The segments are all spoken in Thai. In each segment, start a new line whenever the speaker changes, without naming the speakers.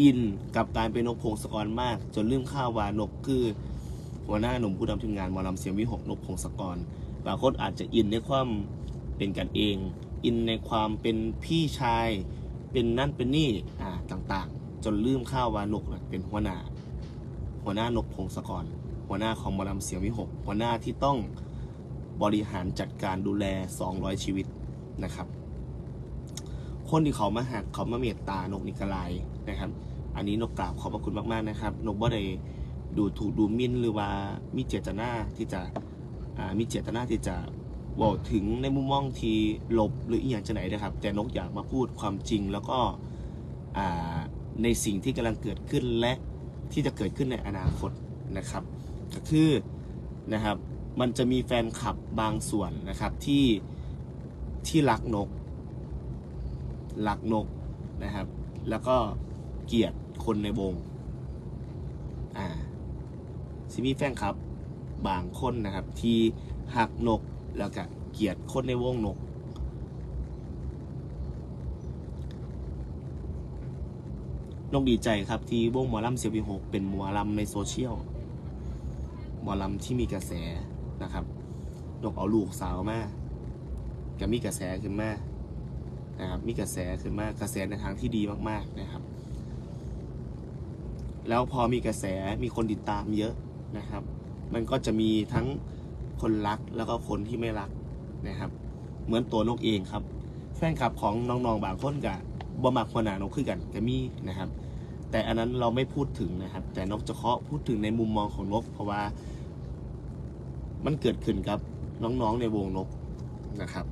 อินกับการเป็นนกพงศกรมาก จนลืมข้าววานกคือหัวหน้าหนุ่มผู้นำทีมงานมอลำเสียงวิหกนกพงศกรบางคนอาจจะอินในความเป็นกันเอง อินในความเป็นพี่ชายเป็นนั่นเป็นนี่อ่าต่างๆ จนลืมข้าววานกนะเป็นหัวหน้า หัวหน้านกพงศกร หัวหน้าของมอลำเสียงวิหกหัวหน้าที่ต้องบริหารจัดการดูแล 200 ชีวิตนะครับ คนที่เขามาหักเขามาเมตตานกนิกลายนะครับ อันนี้นกกราบขอบพระคุณมากๆนะครับ นกบ่ได้ดูถูกดูมิ่นหรือว่ามีเจตนาที่จะมีเจตนาที่จะบอกถึงในมุมมองที่ลบหรืออีกอย่างจะไหนนะครับ แต่นกอยากมาพูดความจริงแล้วก็ในสิ่งที่กำลังเกิดขึ้นและที่จะเกิดขึ้นในอนาคตนะครับ ก็คือนะครับมันจะมีแฟนคลับบางส่วนนะครับที่ที่รักนก รักนกนะครับ แล้วก็เกลียดคนในวง อ่าซิมีแฟนครับ บางคนนะครับ ที่หักนกแล้วก็เกลียดคนในวงนก นกดีใจครับที่วงหมอลำเสียวีหกเป็นหมอลำในโซเชียลหมอลำที่มีกระแสนะครับ นกเอาลูกสาวมาก็มีกระแสขึ้นมา นะครับมีกระแสขึ้นมากระแสในทางที่ดีมากๆนะครับ แล้วพอมีกระแสมีคนติดตามเยอะนะครับ มันก็จะมีทั้งคนรักแล้วก็คนที่ไม่รักนะครับ เหมือนตัวนกเองครับ แฟนคลับของน้องๆบางคนกับ่มักคนหนานกคือกันก็มีนะครับ แต่อันนั้นเราไม่พูดถึงนะครับ แต่นกจะเคาะพูดถึงในมุมมองของนก เพราะว่ามันเกิดขึ้นกับน้องๆในวงนกนะครับ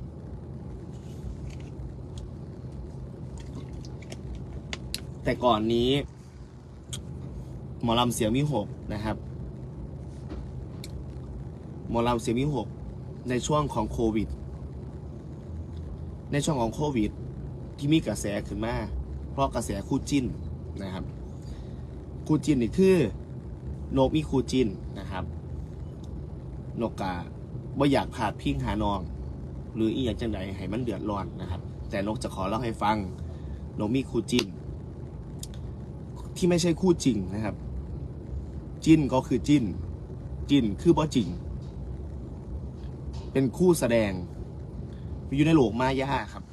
แต่ก่อนนี้ หมอลำเสียงวิหกนะครับ หมอลำเสียงวิหกในช่วงของโควิด ในช่วงของโควิด ที่มีกระแสขึ้นมา เพราะกระแสคู่จิ้นนะครับ คู่จิ้นนี่คือนกมีคู่จิ้นนะครับนกกาบ่อยากพาดพิงหานอง หรืออีอยางจังใดให้มันเดือดร้อนนะครับ แต่นกจะขอเล่าให้ฟังนกมีคู่จิ้น ที่ไม่ใช่คู่จริงนะครับ จิ้นก็คือจิ้น จิ้นคือบ่จริง เป็นคู่แสดงอยู่ในโลกมายาครับ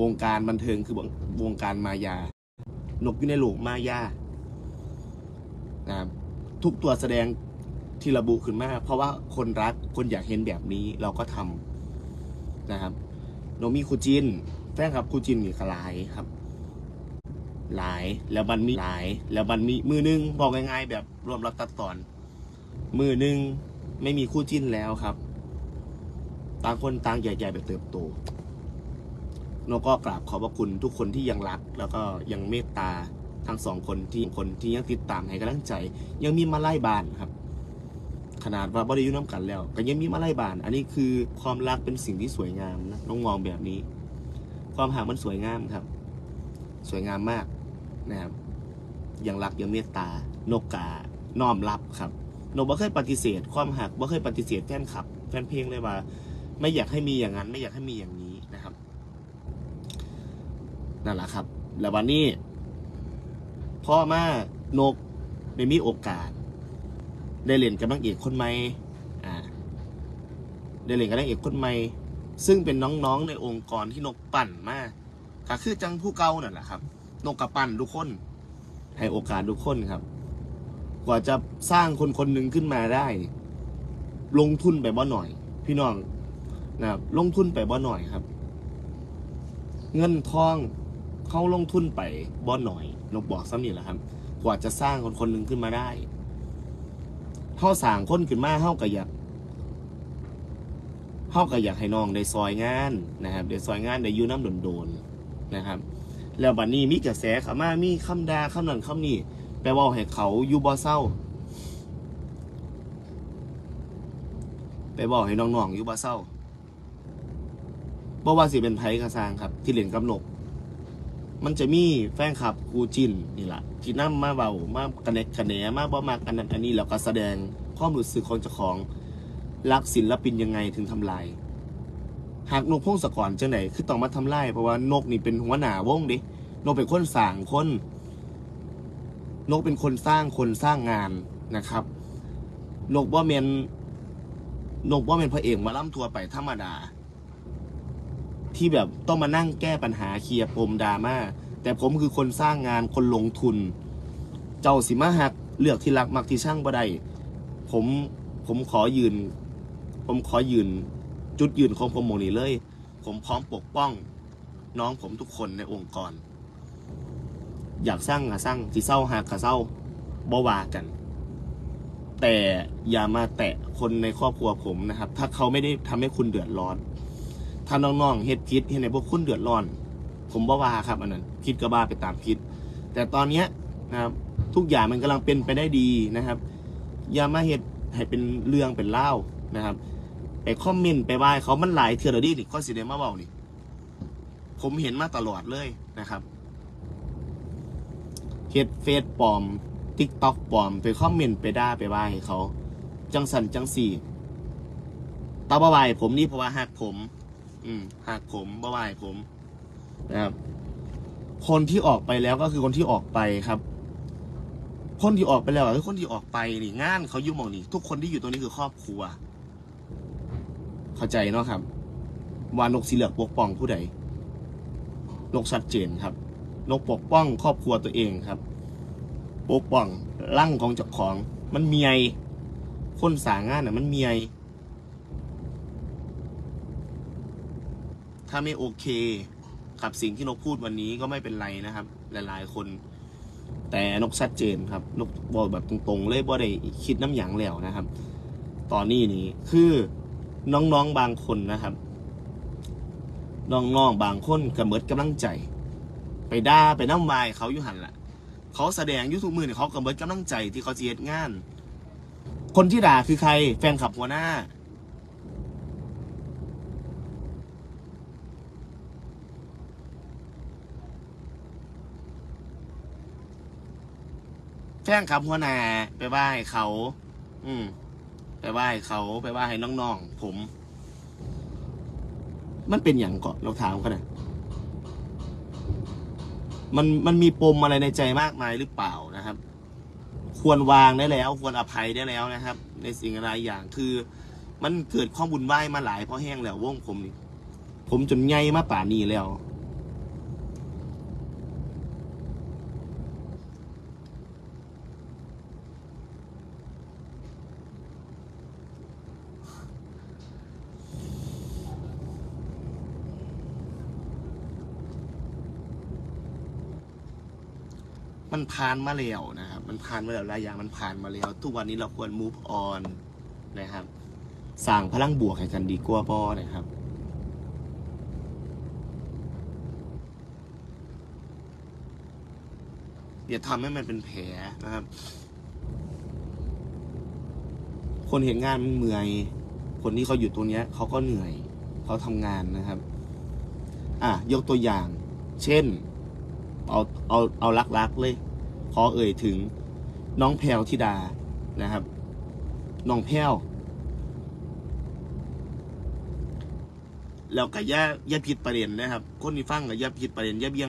วงการบันเทิงคือวงการมายา นกอยู่ในโลกมายานะครับทุกตัวแสดงที่ระบุขึ้นมา เพราะว่าคนรักคนอยากเห็นแบบนี้เราก็ทำนะครับโนมีคู่จินแฟนครับคู่จินนี่ก็หลายครับ หลาย แล้วมันมีหลาย แล้วมันมีมือหนึงบอกง่ายๆแบบรวมรัตัดตอน มือหนึงไม่มีคู่จิ้นแล้วครับ ต่างคนต่างใหญ่ๆแบบเติบโตนกก็กราบขอบพระคุณทุกคนที่ยังรัก แล้วก็ยังเมตตาทั้งสองคนที่คนที่ยังติดตามให้กำลังใจ ยังมีมาไล่บานครับ ขนาดว่าบริยุน้ำกันแล้ว ก็ยังมีมาไล่บาน อันนี้คือความรักเป็นสิ่งที่สวยงามนะน้องมองแบบนี้ ความห่างมันสวยงามครับ สวยงามมาก นะครับยังรักยังเมตตานกกาน้อมรับครับนกบ่เคยปฏิเสธ ความหักบ่เคยปฏิเสธแฟนคลับ แฟนเพลงเลยว่า ไม่อยากให้มีอย่างนั้น ไม่อยากให้มีอย่างนี้นะครับนั่นแหละครับ แล้ววันนี้พ่อมานกได้มีโอกาส ได้เล่นกับนางเอกคนใหม่อ่าได้เล่นกับนางเอกคนใหม่ซึ่งเป็นน้องๆในองค์กรที่นกปั่นมากก็คือจังผู้เก่านั่นแหละครับ นกกระปั่นทุกคน ให้โอกาสทุกคนครับ กว่าจะสร้างคนคนหนึ่งขึ้นมาได้ ลงทุนไปบ่หน่อย พี่น้องนะครับลงทุนไปบ่หน่อยครับ เงินทองเขาลงทุนไปบ่หน่อยนกบอกซ้ำนี่แหละครับ กว่าจะสร้างคนคนหนึ่งขึ้นมาได้เขาสร้างคนขึ้นมาเขาก็อยากเขาก็อยากให้น้องได้ซอยงานนะครับได้ซอยงานได้ยูน้ำโดนๆนะครับ แล้วบัดนี้มีกระแสขามามีคำดาคำนั้นคำนี้ไปว่าให้เขาอยู่บ่เศร้า ไปบอกให้น้องๆอยู่บ่เศร้าบ่ว่าสิเป็นไผกระซางครับ ที่เล่นกับนก มันจะมีแฟนคลับกูจินนี่แหละที่นำมาเบามากระเนกกระแหนมาบ่มากอันนั้นอันนี้แล้วก็แสดงความรู้สึกของเจ้าของรักศิลปินยังไงถึงทำลาย หากนกพงศกรจังไหนคือต้องมาทำลายเพราะว่านกนี่เป็นหัวหน้าวงดินกเป็นคนสร้างคน นกเป็นคนสร้างคนสร้างงานนะครับ นกว่าเมนนกว่าเมนพระเอกมาล่ำทัวไปธรรมดา ที่แบบต้องมานั่งแก้ปัญหาเคลียร์ปมดราม่าแต่ผมคือคนสร้างงานคนลงทุน เจ้าสิมาหักเลือกที่รักมักที่ช่างบ่ได้ผมผมขอยืน ผมขอยืน จุดยืนของผมมองนี้เลย ผมพร้อมปกป้อง น้องผมทุกคนในองค์กร อยากสร้างอะสร้างที่เศร้าหากกะเศร้าบ่ว่ากัน แต่อย่ามาแตะคนในครอบครัวผมนะครับ ถ้าเขาไม่ได้ทำให้คุณเดือดร้อน ถ้าน้องๆเฮ็ดพิษเฮ็ดในพวกคุณเดือดร้อน ผมบ่ว่าครับอันนั้นพิษก็บ้าไปตามพิษแต่ตอนเนี้ยนะครับทุกอย่างมันกำลังเป็นไปได้ดีนะครับ อย่ามาเฮ็ดให้เป็นเรื่องเป็นเล่านะครับ ไปคอมเมนต์ไปว่าเขามันหลายเทือแล้วดินี่ข้อสิเดมาเบานี่ผมเห็นมาตลอดเลยนะครับเฮ็ดเฟซปลอมทิกต็อกปลอม ไปคอมเมนต์ไปด่าไปว่าให้เขา จังสันจังสี่ตาบาวายผมนี่เพราะว่าหักผม อืมหักผมบาวายผมนะครับ คนที่ออกไปแล้วก็คือคนที่ออกไปครับ คนที่ออกไปแล้วก็คือคนที่ออกไปนี่งานเขายุ่งมองนี่ทุกคนที่อยู่ตรงนี้คือครอบครัว เข้าใจเนาะครับ ว่านกสีเหลือกปกป้องผู้ใดนกชัดเจนครับนกปกป้องครอบครัวตัวเองครับ ปกป้องร่างของเจ้าของ มันเมียคนสางานน่ะมันเมียถ้าไม่โอเคกับสิ่งที่นกพูดวันนี้ก็ไม่เป็นไรนะครับ หลายๆ คน แต่นกชัดเจนครับ นกบอกแบบตรงๆ เลยว่ได้คิดน้ำหยังแล้วนะครับ ตอนนี้นี่คือ น้องๆบางคนนะครับ น้องๆบางคนกระเมิดกำลังใจ ไปด่าไปน้ำวายเขาอยู่หันละเขาแสดงยุทุมือเนี่ยเขากระเมิดกำลังใจที่เขาเจะเฮ็ดงาน คนที่ด่าคือใคร แฟนคลับหัวหน้า แฟนคลับหัวหน้าไปว่าให้เขา อืม ไปว่าให้เขาไปว่าให้น้องๆผม มันเป็นอย่างเก่อนเราถามกันนะมันมันมีปมอะไรในใจมากมายหรือเปล่านะครับ ควรวางได้แล้ว ควรอภัยได้แล้วนะครับ ในสิ่งอะไรอย่างคือ มันเกิดข้อบุญไหวายมาหลายเพราะแห้งแล้ววงผมนี่ผมจนไงมาป่านนี้แล้ว มันผ่านมาแล้วนะครับ มันผ่านมาแล้วหลายอย่างมันผ่านมาแล้ว ทุกวันนี้เราควร move on นะครับสร้างพลังบวกให้กันดีกว่าบ่อนะครับ อย่าทำให้มันเป็นแผลนะครับ คนเห็นงานมันเหนื่อย คนที่เขาอยู่ตรงเนี้ยเขาก็เหนื่อย เขาทำงานนะครับ อะ ยกตัวอย่าง เช่น เอาเอาเอาลักๆเลย ขอเอ่ยถึงน้องแพลวธิดานะครับ น้องแพลวแล้วก็ย่าย่าผิดประเด็นนะครับ คนที่ฟังก็อย่าผิดประเด็นย่าเบี้ยง